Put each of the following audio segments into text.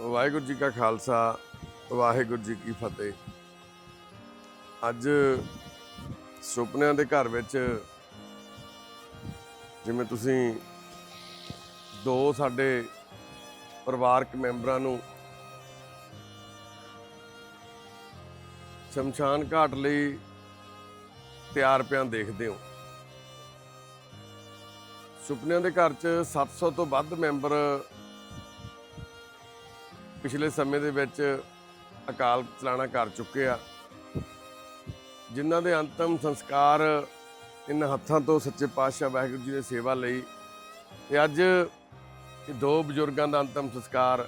ਵਾਹਿਗੁਰੂ ਜੀ ਕਾ ਖਾਲਸਾ, ਵਾਹਿਗੁਰੂ ਜੀ ਕੀ ਫਤਿਹ। ਅੱਜ ਸੁਪਨਿਆਂ ਦੇ ਘਰ ਵਿੱਚ ਜਿਵੇਂ ਤੁਸੀਂ ਦੋ ਸਾਡੇ ਪਰਿਵਾਰਕ ਮੈਂਬਰਾਂ ਨੂੰ ਸ਼ਮਸ਼ਾਨ ਘਾਟ ਲਈ ਤਿਆਰ ਪਿਆਂ ਦੇਖਦੇ ਹੋ। ਸੁਪਨਿਆਂ ਦੇ ਘਰ 'ਚ 700 ਤੋਂ ਵੱਧ ਮੈਂਬਰ ਪਿਛਲੇ ਸਮੇਂ ਦੇ ਵਿੱਚ ਅਕਾਲ ਚਲਾਣਾ ਕਰ ਚੁੱਕੇ ਆ, ਜਿਨ੍ਹਾਂ ਦੇ ਅੰਤਮ ਸੰਸਕਾਰ ਇਹਨਾਂ ਹੱਥਾਂ ਤੋਂ ਸੱਚੇ ਪਾਤਸ਼ਾਹ ਵਾਹਿਗੁਰੂ ਜੀ ਦੀ ਸੇਵਾ ਲਈ ਤੇ ਅੱਜ ਇਹ ਦੋ ਬਜ਼ੁਰਗਾਂ ਦਾ ਅੰਤਮ ਸੰਸਕਾਰ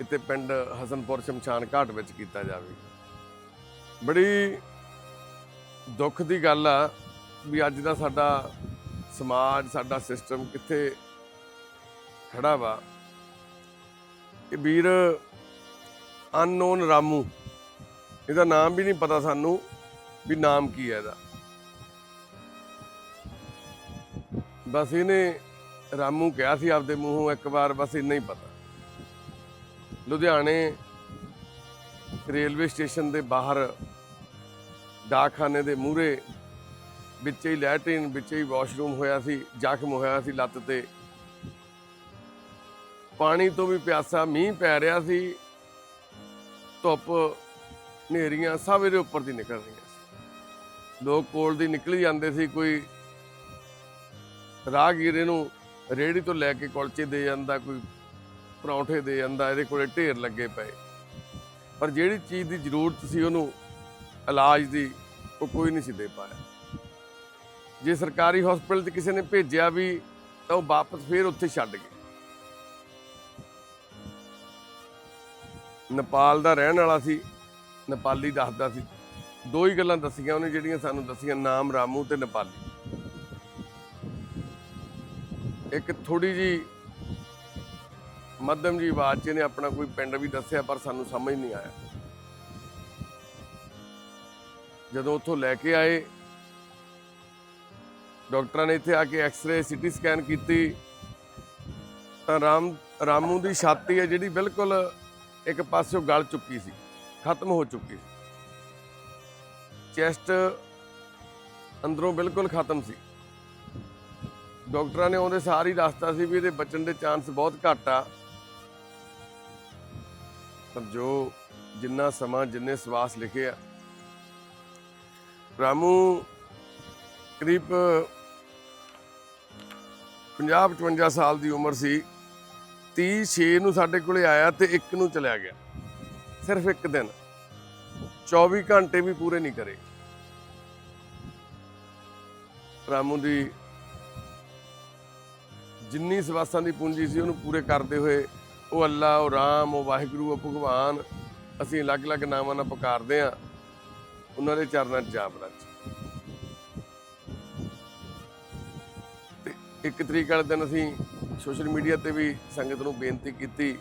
ਇੱਥੇ ਪਿੰਡ ਹਸਨਪੁਰ ਸ਼ਮਸ਼ਾਨ ਘਾਟ ਵਿੱਚ ਕੀਤਾ ਜਾਵੇ। ਬੜੀ ਦੁੱਖ ਦੀ ਗੱਲ ਆ ਵੀ ਅੱਜ ਦਾ ਸਾਡਾ ਸਮਾਜ, ਸਾਡਾ ਸਿਸਟਮ ਕਿੱਥੇ ਖੜਾ ਵਾ। ਇਹ ਵੀਰ ਅਨਨੋਨ ਰਾਮੂ। ਇਹਦਾ ਨਾਮ ਵੀ ਨਹੀਂ ਪਤਾ ਸਾਨੂੰ ਵੀ ਨਾਮ ਕੀ ਹੈ ਇਹਦਾ। ਬਸ ਇਹਨੇ ਰਾਮੂ ਕਿਹਾ ਸੀ ਆਪਦੇ ਮੂੰਹੋਂ ਇੱਕ ਵਾਰ, ਬਸ ਇੰਨਾ ਹੀ ਪਤਾ। ਲੁਧਿਆਣੇ ਰੇਲਵੇ ਸਟੇਸ਼ਨ ਦੇ ਬਾਹਰ ਡਾਕਖਾਨੇ ਦੇ ਮੂਹਰੇ ਵਿੱਚ ਹੀ ਲੈਟਰਿਨ, ਵਿੱਚ ਹੀ ਵਾਸ਼ਰੂਮ ਹੋਇਆ ਸੀ, ਜ਼ਖਮ ਹੋਇਆ ਸੀ ਲੱਤ ਤੇ। ਪਾਣੀ ਤੋਂ ਵੀ ਪਿਆਸਾ ਮੀਂਹ ਪੈ ਰਿਹਾ ਸੀ, ਧੁੱਪ ਹਨੇਰੀਆਂ ਸਭ ਇਹਦੇ ਉੱਪਰ ਦੀ ਨਿਕਲ ਰਹੀਆਂ ਸੀ। ਲੋਕ ਕੋਲ ਦੀ ਨਿਕਲੀ ਜਾਂਦੇ ਸੀ, ਕੋਈ ਰਾਹਗੀਰੇ ਨੂੰ ਰੇੜੀ ਤੋਂ ਲੈ ਕੇ ਕੁਲਚੇ ਦੇ ਜਾਂਦਾ, ਕੋਈ ਪਰੌਂਠੇ ਦੇ ਜਾਂਦਾ, ਇਹਦੇ ਕੋਲੇ ਢੇਰ ਲੱਗੇ ਪਏ। ਪਰ ਜਿਹੜੀ ਚੀਜ਼ ਦੀ ਜ਼ਰੂਰਤ ਸੀ, ਉਹਨੂੰ ਇਲਾਜ ਦੀ ਉਹ ਕੋਈ ਨਹੀਂ ਸੀ ਦੇ ਪਾਇਆ। ਜੇ ਸਰਕਾਰੀ ਹਸਪੀਟਲ 'ਚ ਕਿਸੇ ਨੇ ਭੇਜਿਆ ਵੀ, ਤਾਂ ਉਹ ਵਾਪਸ ਫੇਰ ਉੱਥੇ ਛੱਡ ਗਏ। ਨੇਪਾਲ ਦਾ ਰਹਿਣ ਵਾਲਾ ਸੀ, ਨੇਪਾਲੀ ਦੱਸਦਾ ਸੀ। ਦੋ ਹੀ ਗੱਲਾਂ ਦੱਸੀਆਂ ਉਹਨੇ, ਜਿਹੜੀਆਂ ਸਾਨੂੰ ਦੱਸੀਆਂ, ਨਾਮ ਰਾਮੂ ਤੇ ਨੇਪਾਲੀ। ਇੱਕ ਥੋੜੀ ਜੀ ਮੱਧਮ ਜੀ ਆਵਾਜ਼ 'ਚ ਇਹਨੇ ਆਪਣਾ ਕੋਈ ਪਿੰਡ ਵੀ ਦੱਸਿਆ, ਪਰ ਸਾਨੂੰ ਸਮਝ ਨਹੀਂ ਆਇਆ। ਜਦੋਂ ਉੱਥੋਂ ਲੈ ਕੇ ਆਏ, ਡਾਕਟਰਾਂ ਨੇ ਇੱਥੇ ਆ ਕੇ ਐਕਸ-ਰੇ ਸਿਟੀ ਸਕੈਨ ਕੀਤੀ। ਤਾਂ ਰਾਮ, ਰਾਮੂ ਦੀ ਛਾਤੀ ਹੈ ਜਿਹੜੀ ਬਿਲਕੁਲ ਇੱਕ ਪਾਸਿਓਂ ਗਲ ਚੁੱਕੀ ਸੀ, ਖਤਮ ਹੋ ਚੁੱਕੀ ਸੀ। ਚੈਸਟ ਅੰਦਰੋਂ ਬਿਲਕੁਲ ਖਤਮ ਸੀ। ਡਾਕਟਰਾਂ ਨੇ ਉਹਦੇ ਸਾਰੀ ਦੱਸਤਾ ਸੀ ਵੀ ਇਹਦੇ ਬਚਣ ਦੇ ਚਾਂਸ ਬਹੁਤ ਘੱਟ ਆ। ਪਰ ਜੋ ਜਿੰਨਾ ਸਮਾਂ, ਜਿੰਨੇ ਸਵਾਸ ਲਿਖੇ ਆ, ਰਾਮੂ ਕਰੀਬ 50 55 ਸਾਲ ਦੀ ਉਮਰ ਸੀ। ਤੀਹ 6 ਨੂੰ ਸਾਡੇ ਕੋਲੇ ਆਇਆ ਤੇ ਇੱਕ ਨੂੰ ਚਲਿਆ ਗਿਆ। ਸਿਰਫ ਇੱਕ ਦਿਨ। 24 ਘੰਟੇ ਵੀ ਪੂਰੇ ਨਹੀਂ ਕਰੇ। ਰਾਮੂ ਦੀ ਜਿੰਨੀ ਸਵਾਸਾਂ ਦੀ ਪੂੰਜੀ ਸੀ, ਉਹਨੂੰ ਪੂਰੇ ਕਰਦੇ ਹੋਏ ਉਹ ਅੱਲਾ, ਉਹ ਰਾਮ, ਉਹ ਵਾਹਿਗੁਰੂ, ਉਹ ਭਗਵਾਨ, ਅਸੀਂ ਅਲੱਗ-ਅਲੱਗ ਨਾਵਾਂ ਨਾਲ ਪੁਕਾਰਦੇ ਆ ਉਹਨਾਂ ਦੇ ਚਰਨਾਂ 'ਚ ਜਾਪ ਰੱਜ ਇੱਕ ਤਰੀਕ ਵਾਲੇ ਦਿਨ ਅਸੀਂ ਸੋਸ਼ਲ ਮੀਡੀਆ ਤੇ ਵੀ ਸੰਗਤ ਨੂੰ ਬੇਨਤੀ ਕੀਤੀ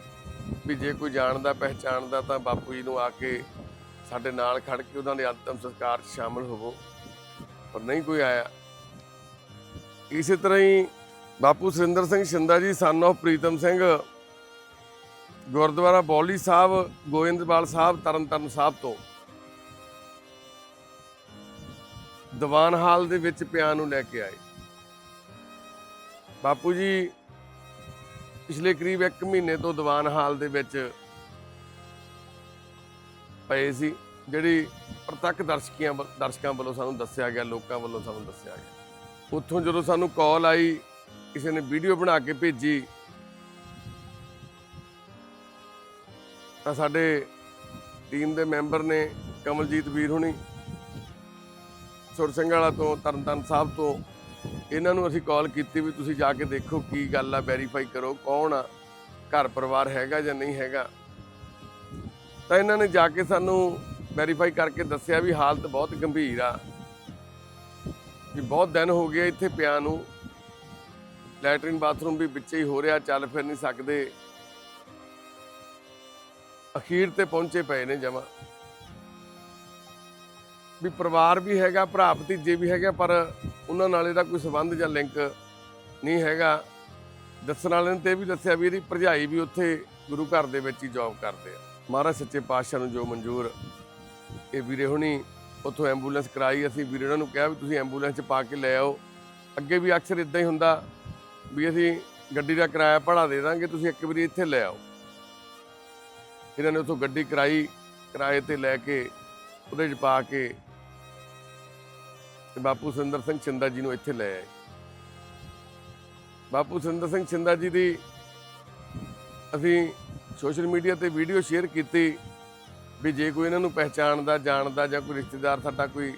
ਵੀ ਜੇ ਕੋਈ ਜਾਣਦਾ, ਪਹਿਚਾਣਦਾ ਤਾਂ ਬਾਪੂ ਜੀ ਨੂੰ ਆ ਕੇ ਸਾਡੇ ਨਾਲ ਖੜ ਕੇ ਉਹਨਾਂ ਦੇ ਅੰਤਮ ਸੰਸਕਾਰ 'ਚ ਸ਼ਾਮਲ ਹੋਵੋ। ਪਰ ਨਹੀਂ ਕੋਈ ਆਇਆ। ਇਸੇ ਤਰ੍ਹਾਂ ਹੀ ਬਾਪੂ ਸੁਰਿੰਦਰ ਸਿੰਘ ਸ਼ਿੰਦਾ ਜੀ ਸਨ of ਪ੍ਰੀਤਮ ਸਿੰਘ, ਗੁਰਦੁਆਰਾ ਬੌਲੀ ਸਾਹਿਬ, ਗੋਇੰਦਵਾਲ ਸਾਹਿਬ, ਤਰਨਤਾਰਨ ਸਾਹਿਬ ਤੋਂ। ਦੀਵਾਨ ਹਾਲ ਦੇ ਵਿੱਚ ਪਿਆ ਨੂੰ ਲੈ ਕੇ ਆਏ। ਬਾਪੂ ਜੀ, ਪਿਛਲੇ ਕਰੀਬ 1 ਮਹੀਨੇ ਤੋਂ ਦੀਵਾਨ ਹਾਲ ਦੇ ਵਿੱਚ ਪਏ ਸੀ, ਜਿਹੜੀ ਪ੍ਰਤੱਖ ਦਰਸ਼ਕੀਆਂ ਵੱਲ- ਦਰਸ਼ਕਾਂ ਵੱਲੋਂ ਸਾਨੂੰ ਦੱਸਿਆ ਗਿਆ, ਲੋਕਾਂ ਵੱਲੋਂ ਸਾਨੂੰ ਦੱਸਿਆ ਗਿਆ। ਉੱਥੋਂ ਜਦੋਂ ਸਾਨੂੰ ਕਾਲ ਆਈ, ਕਿਸੇ ਨੇ ਵੀਡੀਓ ਬਣਾ ਕੇ ਭੇਜੀ, ਤਾਂ ਸਾਡੇ ਟੀਮ ਦੇ ਮੈਂਬਰ ਨੇ ਕਮਲਜੀਤ ਵੀਰ ਹੁਣੀ ਸੁਰਸਿੰਘ ਵਾਲਾ ਤੋਂ ਤਰਨਤਾਰਨ ਸਾਹਿਬ ਤੋਂ ਇਹਨਾਂ ਨੂੰ ਅਸੀਂ ਕਾਲ ਕੀਤੀ ਵੀ ਤੁਸੀਂ ਜਾ ਕੇ ਦੇਖੋ ਕੀ ਗੱਲ ਆ ਵੈਰੀਫਾਈ ਕਰੋ ਕੌਣ ਆ, ਘਰ ਪਰਿਵਾਰ ਹੈਗਾ ਜਾਂ ਨਹੀਂ ਹੈਗਾ। ਤਾਂ ਇਹਨਾਂ ਨੇ ਜਾ ਕੇ ਸਾਨੂੰ ਵੈਰੀਫਾਈ ਕਰਕੇ ਦੱਸਿਆ ਵੀ ਹਾਲਤ ਬਹੁਤ ਗੰਭੀਰ ਆ। ਵੀ ਬਹੁਤ ਦਿਨ ਹੋ ਗਏ ਇੱਥੇ ਪਿਆ ਨੂੰ। ਲੈਟਰਨ ਬਾਥਰੂਮ ਵੀ ਵਿੱਚੇ ਹੀ ਹੋ ਰਿਹਾ, ਚੱਲ ਫਿਰ ਨਹੀਂ ਸਕਦੇ। ਅਖੀਰ ਤੇ ਪਹੁੰਚੇ ਪਏ ਨੇ ਜਮਾ। ਵੀ ਪਰਿਵਾਰ ਵੀ ਹੈਗਾ ਭਰਾ ਭਤੀਜੇ ਵੀ ਹੈਗਾ, ਪਰ ਉਹਨਾਂ ਨਾਲ ਇਹਦਾ ਕੋਈ ਸਬੰਧ ਜਾਂ ਲਿੰਕ ਨਹੀਂ ਹੈਗਾ। ਦੱਸਣ ਵਾਲੇ ਨੇ ਤੇ ਇਹ ਵੀ ਦੱਸਿਆ ਵੀ ਇਹਦੀ ਭਰਜਾਈ ਵੀ ਉੱਥੇ ਗੁਰੂ ਘਰ ਦੇ ਵਿੱਚ ਹੀ ਜੌਬ ਕਰਦੇ ਆ। ਮਹਾਰਾਜ ਸੱਚੇ ਪਾਤਸ਼ਾਹ ਨੂੰ ਜੋ ਮਨਜ਼ੂਰ ਇਹ ਵੀਰੇ ਹੁਣੀ ਉੱਥੋਂ ਐਂਬੂਲੈਂਸ ਕਰਾਈ, ਅਸੀਂ ਵੀਰੇ ਉਹਨਾਂ ਨੂੰ ਕਿਹਾ ਵੀ ਤੁਸੀਂ ਐਂਬੂਲੈਂਸ 'ਚ ਪਾ ਕੇ ਲੈ ਆਓ। ਅੱਗੇ ਵੀ ਅਕਸਰ ਇਦਾਂ ਹੀ ਹੁੰਦਾ ਵੀ ਅਸੀਂ ਗੱਡੀ ਦਾ ਕਿਰਾਇਆ ਭੜਾ ਦੇ ਦਾਂਗੇ, ਤੁਸੀਂ ਇੱਕ ਵਾਰੀ ਇੱਥੇ ਲੈ ਆਓ। ਇਹਨਾਂ ਨੇ ਉੱਥੋਂ ਗੱਡੀ ਕਰਾਈ, ਕਿਰਾਏ ਤੇ ਲੈ ਕੇ ਉਹਦੇ 'ਚ ਪਾ ਕੇ ਤੇ ਬਾਪੂ ਸੁਰਿੰਦਰ ਸਿੰਘ ਚਿੰਦਾ ਜੀ ਨੂੰ ਇੱਥੇ ਲੈ ਆਏ। ਬਾਪੂ ਸੁਰਿੰਦਰ ਸਿੰਘ ਚਿੰਦਾ ਜੀ ਦੀ ਅਸੀਂ ਸੋਸ਼ਲ ਮੀਡੀਆ ਤੇ ਵੀਡੀਓ ਸ਼ੇਅਰ ਕੀਤੀ ਵੀ ਜੇ ਕੋਈ ਇਹਨਾਂ ਨੂੰ ਪਹਿਚਾਣਦਾ, ਜਾਣਦਾ ਜਾਂ ਕੋਈ ਰਿਸ਼ਤੇਦਾਰ ਸਾਡਾ ਕੋਈ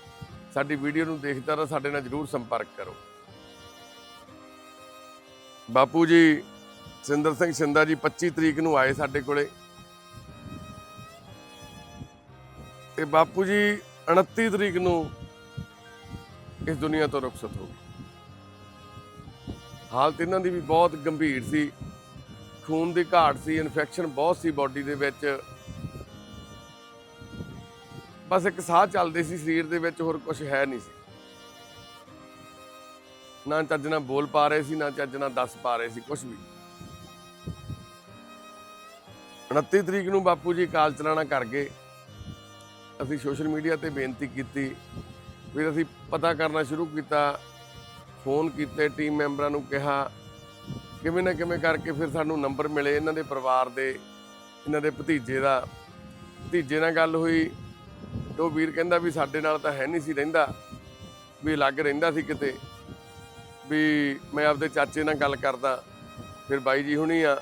ਸਾਡੀ ਵੀਡੀਓ ਨੂੰ ਦੇਖਦਾ ਤਾਂ ਸਾਡੇ ਨਾਲ ਜਰੂਰ ਸੰਪਰਕ ਕਰੋ। ਬਾਪੂ ਜੀ ਸਿੰਦਰ ਸਿੰਘ ਸਿੰਦਾ ਜੀ 25 ਤਰੀਕ ਨੂੰ ਆਏ ਸਾਡੇ ਕੋਲੇ। ਤੇ ਬਾਪੂ ਜੀ 29 ਤਰੀਕ ਨੂੰ ਇਸ ਦੁਨੀਆ ਤੋਂ ਰੁਖਸਤ ਹੋ ਗਏ ਹਾਲਤ ਇਹਨਾਂ ਦੀ ਵੀ ਬਹੁਤ ਗੰਭੀਰ ਸੀ। ਖੂਨ ਦੀ ਘਾਟ ਸੀ ਇਨਫੈਕਸ਼ਨ ਬਹੁਤ ਸੀ ਬਾਡੀ ਦੇ ਵਿੱਚ। ਬਸ ਇੱਕ ਸਾਹ ਚੱਲਦੇ ਸੀ ਸਰੀਰ ਦੇ ਵਿੱਚ, ਹੋਰ ਕੁਝ ਹੈ ਨਹੀਂ ਸੀ। ਨਾ ਚੱਜ ਨਾਲ ਬੋਲ ਪਾ ਰਹੇ ਸੀ, ਨਾ ਚੱਜ ਨਾਲ ਦੱਸ ਪਾ ਰਹੇ ਸੀ ਕੁਝ ਵੀ। 29 ਤਰੀਕ ਨੂੰ ਬਾਪੂ ਜੀ ਕਾਲ ਚਲਾਣਾ ਕਰ ਗਏ। ਅਸੀਂ ਸੋਸ਼ਲ ਮੀਡੀਆ ਤੇ ਬੇਨਤੀ ਕੀਤੀ ਫਿਰ ਅਸੀਂ ਪਤਾ ਕਰਨਾ ਸ਼ੁਰੂ ਕੀਤਾ, ਫੋਨ ਕੀਤੇ ਟੀਮ ਮੈਂਬਰਾਂ ਨੂੰ ਕਿਹਾ, ਕਿਵੇਂ ਨਾ ਕਿਵੇਂ ਕਰਕੇ ਫਿਰ ਸਾਨੂੰ ਨੰਬਰ ਮਿਲੇ ਇਹਨਾਂ ਦੇ ਪਰਿਵਾਰ ਦੇ, ਇਹਨਾਂ ਦੇ ਭਤੀਜੇ ਦਾ। ਭਤੀਜੇ ਨਾਲ ਗੱਲ ਹੋਈ, ਤੇ ਉਹ ਵੀਰ ਕਹਿੰਦਾ ਵੀ ਸਾਡੇ ਨਾਲ ਤਾਂ ਹੈ ਨਹੀਂ ਸੀ ਰਹਿੰਦਾ, ਵੀ ਅਲੱਗ ਰਹਿੰਦਾ ਸੀ ਕਿਤੇ। ਵੀ ਮੈਂ ਆਪਦੇ ਚਾਚੇ ਨਾਲ ਗੱਲ ਕਰਦਾ, ਫਿਰ ਬਾਈ ਜੀ ਹੁਣੀ ਆ,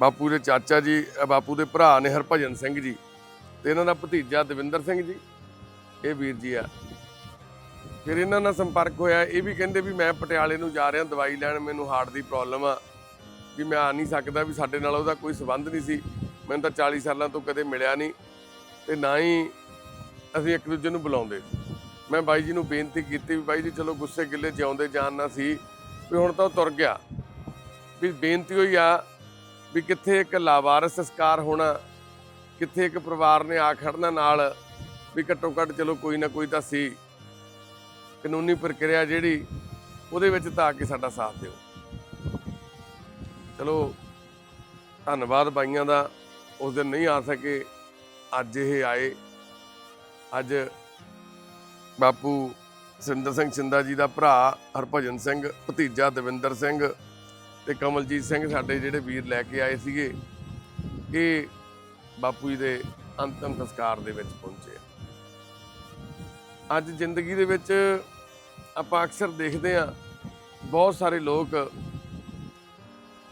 ਬਾਪੂ ਦੇ ਚਾਚਾ ਜੀ ਬਾਪੂ ਦੇ ਭਰਾ ਨੇ ਹਰਭਜਨ ਸਿੰਘ ਜੀ, ਤੇ ਇਹਨਾਂ ਦਾ ਭਤੀਜਾ ਦਵਿੰਦਰ ਸਿੰਘ ਜੀ, ਇਹ ਵੀਰ ਜੀ ਆ। ਫਿਰ ਇਹਨਾਂ ਨਾਲ ਸੰਪਰਕ ਹੋਇਆ। ਇਹ ਵੀ ਕਹਿੰਦੇ ਵੀ ਮੈਂ ਪਟਿਆਲੇ ਨੂੰ ਜਾ ਰਿਹਾ, ਦਵਾਈ ਲੈਣ, ਮੈਨੂੰ ਹਾਰਟ ਦੀ ਪ੍ਰੋਬਲਮ ਆ। ਵੀ ਮੈਂ ਆ ਨਹੀਂ ਸਕਦਾ ਵੀ ਸਾਡੇ ਨਾਲ ਉਹਦਾ ਕੋਈ ਸਬੰਧ ਨਹੀਂ ਸੀ। ਮੈਨੂੰ ਤਾਂ 40 ਸਾਲਾਂ ਤੋਂ ਕਦੇ ਮਿਲਿਆ ਨਹੀਂ ਤੇ ਨਾ ਹੀ ਅਸੀਂ ਇੱਕ ਦੂਜੇ ਨੂੰ ਬੁਲਾਉਂਦੇ। ਸੀ ਮੈਂ ਬਾਈ ਜੀ ਨੂੰ ਬੇਨਤੀ ਕੀਤੀ ਵੀ ਬਾਈ ਜੀ, ਚਲੋ ਗੁੱਸੇ ਗਿੱਲੇ ਜਿਉਂਦੇ ਜਾਣ ਨਾ ਸੀ, ਵੀ ਹੁਣ ਤਾਂ ਉਹ ਤੁਰ ਗਿਆ। ਵੀ ਬੇਨਤੀ ਹੋਈ ਆ ਵੀ ਕਿੱਥੇ ਇੱਕ ਲਾਵਾਰਸ ਸੰਸਕਾਰ ਹੋਣਾ, ਕਿੱਥੇ ਇੱਕ ਪਰਿਵਾਰ ਨੇ ਆ ਖੜਨਾ ਨਾਲ, ਵੀ ਘੱਟੋ ਘੱਟ ਚਲੋ ਕੋਈ ਨਾ ਕੋਈ ਤਾਂ ਸੀ। ਕਾਨੂੰਨੀ ਪ੍ਰਕਿਰਿਆ ਜਿਹੜੀ, ਉਹਦੇ ਵਿੱਚ ਤਾਂ ਕੇ ਸਾਡਾ ਸਾਥ ਦਿਓ। ਚਲੋ, ਧੰਨਵਾਦ ਬਾਈਆਂ ਦਾ, ਉਸ ਦਿਨ ਨਹੀਂ ਆ ਸਕੇ, ਅੱਜ ਇਹ ਆਏ। ਅੱਜ ਬਾਪੂ ਸਿੰਦਰ ਸਿੰਘ ਸਿੰਦਾ ਜੀ ਦਾ ਭਰਾ ਹਰਭਜਨ ਸਿੰਘ, ਭਤੀਜਾ ਦਵਿੰਦਰ ਸਿੰਘ ਤੇ ਕਮਲਜੀਤ ਸਿੰਘ ਸਾਡੇ ਜਿਹੜੇ ਵੀਰ ਲੈ ਕੇ ਆਏ ਸੀਗੇ, ਇਹ ਬਾਪੂ ਜੀ ਦੇ ਅੰਤਮ ਸੰਸਕਾਰ ਦੇ ਵਿੱਚ ਪਹੁੰਚੇ ਅੱਜ ਜ਼ਿੰਦਗੀ ਦੇ ਵਿੱਚ ਆਪਾਂ ਅਕਸਰ ਦੇਖਦੇ ਆ ਬਹੁਤ ਸਾਰੇ ਲੋਕ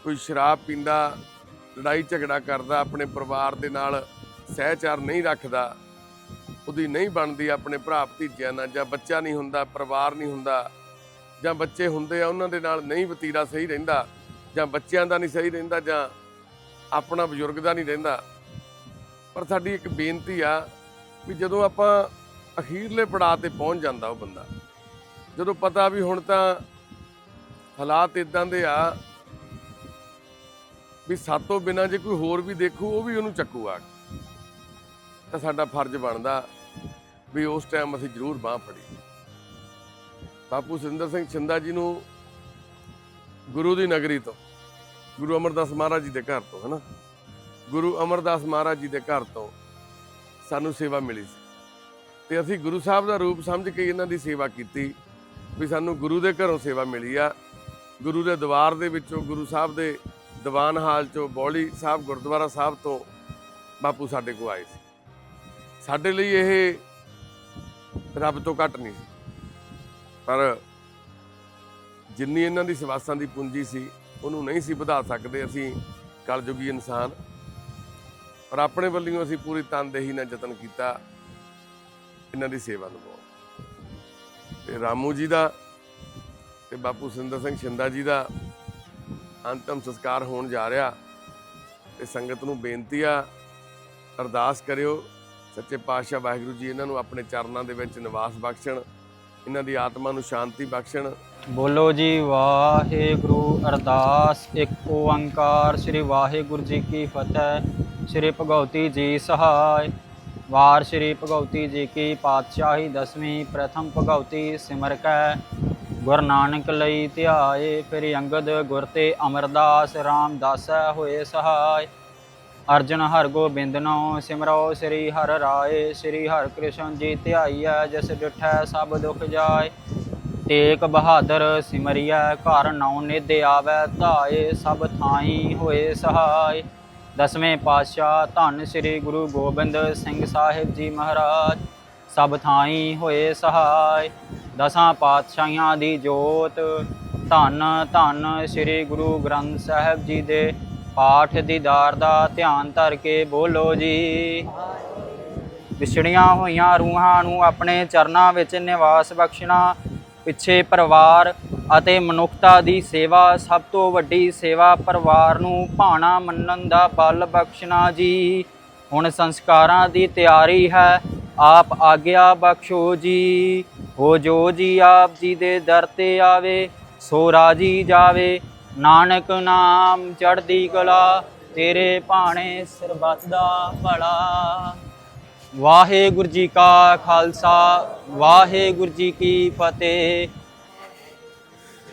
ਕੋਈ ਸ਼ਰਾਬ ਪੀਂਦਾ, ਲੜਾਈ ਝਗੜਾ ਕਰਦਾ, ਆਪਣੇ ਪਰਿਵਾਰ ਦੇ ਨਾਲ ਸਹਿਚਾਰ ਨਹੀਂ ਰੱਖਦਾ, ਉਹਦੀ ਨਹੀਂ ਬਣਦੀ ਆਪਣੇ ਭਰਾ ਭਤੀਜਿਆਂ ਨਾਲ, ਜਾਂ ਬੱਚਾ ਨਹੀਂ ਹੁੰਦਾ, ਪਰਿਵਾਰ ਨਹੀਂ ਹੁੰਦਾ, ਜਾਂ ਬੱਚੇ ਹੁੰਦੇ ਆ, ਉਹਨਾਂ ਦੇ ਨਾਲ ਨਹੀਂ ਵਤੀਰਾ ਸਹੀ ਰਹਿੰਦਾ, ਜਾਂ ਬੱਚਿਆਂ ਦਾ ਨਹੀਂ ਸਹੀ ਰਹਿੰਦਾ, ਜਾਂ ਆਪਣਾ ਬਜ਼ੁਰਗ ਦਾ ਨਹੀਂ ਰਹਿੰਦਾ। ਪਰ ਸਾਡੀ ਇੱਕ ਬੇਨਤੀ ਆ, ਵੀ ਜਦੋਂ ਆਪਾਂ ਅਖੀਰਲੇ ਪੜਾਅ ਤੇ ਪਹੁੰਚ ਜਾਂਦਾ ਉਹ ਬੰਦਾ ਜਦੋਂ ਪਤਾ ਵੀ ਹੁਣ ਤਾਂ ਹਾਲਾਤ ਇਦਾਂ ਦੇ ਆ ਵੀ ਸਾਤੋਂ ਬਿਨਾ ਜੇ ਕੋਈ ਹੋਰ ਵੀ ਦੇਖੂ, ਉਹ ਵੀ ਉਹਨੂੰ ਚੱਕੂ ਆ ਤਾਂ ਸਾਡਾ ਫਰਜ਼ ਬਣਦਾ ਵੀ ਉਸ ਟਾਈਮ ਅਸੀਂ ਜ਼ਰੂਰ ਬਾਹ ਫੜੀ। ਬਾਪੂ ਸਿੰਦਰ ਸਿੰਘ ਛਿੰਦਾ ਜੀ ਨੂੰ ਗੁਰੂ ਦੀ ਨਗਰੀ ਤੋਂ, ਗੁਰੂ ਅਮਰਦਾਸ ਮਹਾਰਾਜ ਜੀ ਦੇ ਘਰ ਤੋਂ, ਹਨਾ? ਗੁਰੂ ਅਮਰਦਾਸ ਮਹਾਰਾਜ ਜੀ ਦੇ ਘਰ ਤੋਂ ਸਾਨੂੰ ਸੇਵਾ ਮਿਲੀ ਸੀ। ਤੇ ਅਸੀਂ ਗੁਰੂ ਸਾਹਿਬ ਦਾ ਰੂਪ ਸਮਝ ਕੇ ਇਹਨਾਂ ਦੀ ਸੇਵਾ ਕੀਤੀ। ਵੀ ਸਾਨੂੰ ਗੁਰੂ ਦੇ ਘਰੋਂ ਸੇਵਾ ਮਿਲੀ ਆ। ਗੁਰੂ ਦੇ ਦਵਾਰ ਦੇ ਵਿੱਚੋਂ, ਗੁਰੂ ਸਾਹਿਬ ਦੇ ਦੀਵਾਨ ਹਾਲ ਚੋਂ, ਬੌਲੀ ਸਾਹਿਬ, ਗੁਰਦੁਆਰਾ ਸਾਹਿਬ ਤੋਂ ਬਾਪੂ ਸਾਡੇ ਕੋਲ ਆਏ ਸੀ। ਸਾਡੇ ਲਈ ਇਹ ਰੱਬ ਤੋਂ ਘੱਟ ਨਹੀਂ ਸੀ। ਪਰ ਜਿੰਨੀ ਇਹਨਾਂ ਦੀ ਸਵਾਸਾਂ ਦੀ ਪੂੰਜੀ ਸੀ, ਉਹਨੂੰ ਨਹੀਂ ਸੀ ਵਧਾ ਸਕਦੇ ਅਸੀਂ ਕਲਯੁਗੀ ਇਨਸਾਨ। ਪਰ ਆਪਣੇ ਵੱਲੋਂ ਅਸੀਂ ਪੂਰੀ ਤਨਦੇਹੀ ਨਾਲ ਯਤਨ ਕੀਤਾ, ਇਹਨਾਂ ਦੀ ਸੇਵਾ ਨੂੰ ਤੇ ਰਾਮੂ ਜੀ ਦਾ ਤੇ ਬਾਪੂ ਸਿੰਦਰ ਸਿੰਘ ਸ਼ਿੰਦਾ ਜੀ ਦਾ ਅੰਤਮ ਸੰਸਕਾਰ ਹੋਣ ਜਾ ਰਿਹਾ ਤੇ ਸੰਗਤ ਨੂੰ ਬੇਨਤੀ ਆ, ਅਰਦਾਸ ਕਰਿਓ, ਸੱਚੇ ਪਾਤਸ਼ਾਹ ਵਾਹਿਗੁਰੂ ਜੀ ਇਹਨਾਂ ਨੂੰ ਆਪਣੇ ਚਰਨਾਂ ਦੇ ਵਿੱਚ ਨਿਵਾਸ ਬਖਸ਼ਣ, ਇਹਨਾਂ ਦੀ ਆਤਮਾ ਨੂੰ ਸ਼ਾਂਤੀ ਬਖਸ਼ਣ। ਬੋਲੋ ਜੀ, ਵਾਹਿਗੁਰੂ, ਅਰਦਾਸ, ਇੱਕ ਓੰਕਾਰ, ਸ੍ਰੀ ਵਾਹਿਗੁਰੂ ਜੀ ਕੀ ਫਤਿਹ, ਸ੍ਰੀ ਭਗਵਤੀ ਜੀ ਸਹਾਇ। ਵਾਰ ਸ੍ਰੀ ਭਗਵਤੀ ਜੀ ਕੀ ਪਾਤਸ਼ਾਹੀ ਦਸਵੀਂ ਪ੍ਰਥਮ ਭਗਵਤੀ ਸਿਮਰ ਕੈ ਗੁਰ ਨਾਨਕ ਲਈ ਧਿਆਏ, ਫਿਰ ਅੰਗਦ ਗੁਰ ਤੇ ਅਮਰਦਾਸ ਰਾਮਦਾਸੈ ਹੋਏ ਸਹਾਇ ਅਰਜਨ ਹਰ ਗੋਬਿੰਦ ਨੋ ਸਿਮਰੋ, ਸ੍ਰੀ ਹਰ ਰਾਏ, ਸ੍ਰੀ ਹਰ ਕ੍ਰਿਸ਼ਨ ਜੀ ਧਿਆਈਐ, ਜਿਸ ਡਿਠੈ ਸਭ ਦੁਖ ਜਾਏ। ਤੇਗ ਬਹਾਦਰ ਸਿਮਰਿਐ, ਘਰ ਨੌ ਨਿਧ ਆਵੈ ਧਾਏ, ਸਭ ਥਾਈ ਹੋਏ ਸਹਾਈ ਦਸਵੇਂ ਪਾਤਸ਼ਾਹ ਧੰਨ ਸ੍ਰੀ ਗੁਰੂ ਗੋਬਿੰਦ ਸਿੰਘ ਸਾਹਿਬ ਜੀ ਮਹਾਰਾਜ, ਸਭ ਥਾਈ ਹੋਏ ਸਹਾਈ। ਦਸਾਂ ਪਾਤਸ਼ਾਹਾਂ ਦੀ ਜੋਤ, ਧੰਨ ਧੰਨ ਸ੍ਰੀ ਗੁਰੂ ਗ੍ਰੰਥ ਸਾਹਿਬ ਜੀ ਦੇ ਪਾਠ ਦੀਦਾਰ ਦਾ ਧਿਆਨ ਧਰ ਕੇ ਬੋਲੋ ਜੀ। ਵਿਛੜੀਆਂ ਹੋਈਆਂ ਰੂਹਾਂ ਨੂੰ ਆਪਣੇ ਚਰਨਾਂ ਵਿੱਚ ਨਿਵਾਸ ਬਖਸ਼ਣਾ, ਪਿੱਛੇ ਪਰਿਵਾਰ ਅਤੇ ਮਨੁੱਖਤਾ ਦੀ ਸੇਵਾ, ਸਭ ਤੋਂ ਵੱਡੀ ਸੇਵਾ ਪਰਿਵਾਰ ਨੂੰ ਭਾਣਾ ਮੰਨਣ ਦਾ ਬਲ ਬਖਸ਼ਣਾ ਜੀ। ਹੁਣ ਸੰਸਕਾਰਾਂ ਦੀ ਤਿਆਰੀ ਹੈ, ਆਪ ਆਗਿਆ ਬਖਸ਼ੋ ਜੀ। ਹੋ ਜੋ ਜੀ ਆਪ ਜੀ ਦੇ ਦਰ ਤੇ ਆਵੇ, ਸੋ ਰਾਜੀ ਜਾਵੇ। ਨਾਨਕ ਨਾਮ ਚੜ੍ਹਦੀ ਕਲਾ, ਤੇਰੇ ਭਾਣੇ ਸਰਬੱਤ ਦਾ ਭਲਾ। ਵਾਹਿਗੁਰੂ ਜੀ ਕਾ ਖਾਲਸਾ, ਵਾਹਿਗੁਰੂ ਜੀ ਕੀ ਫਤਿਹ।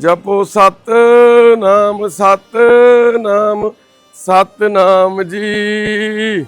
ਜਪੋ ਸਤਨਾਮ ਸਤਨਾਮ ਸਤਨਾਮ ਜੀ।